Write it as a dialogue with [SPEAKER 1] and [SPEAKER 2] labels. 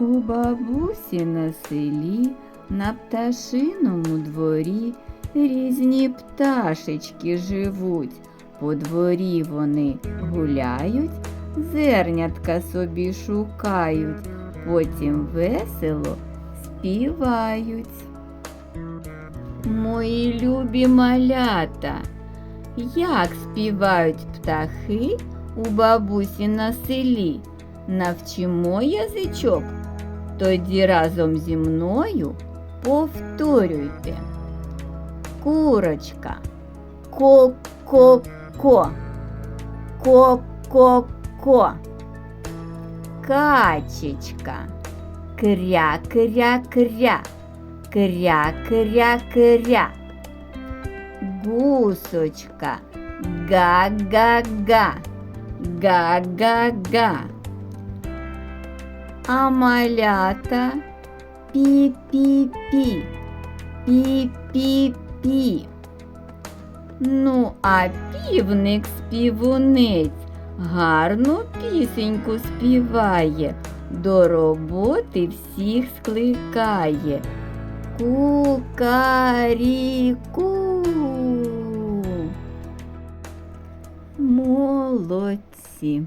[SPEAKER 1] У бабусі на селі, на пташиному дворі різні пташечки живуть. По дворі вони гуляють, зернятка собі шукають, потім весело співають. Мої любі малята, як співають птахи у бабусі на селі? Навчимо язичок, тоді разом зі мною повторюйте. Курочка, ко-ко-ко, ко-ко-ко. Качечка, кря-кря-кря, кря-кря-кря. Гусочка, га-га-га, га-га-га. А малята пі-пі-пі, пі-пі-пі. Ну, а півник співунець гарну пісеньку співає, до роботи всіх скликає. Кукаріку. Молодці.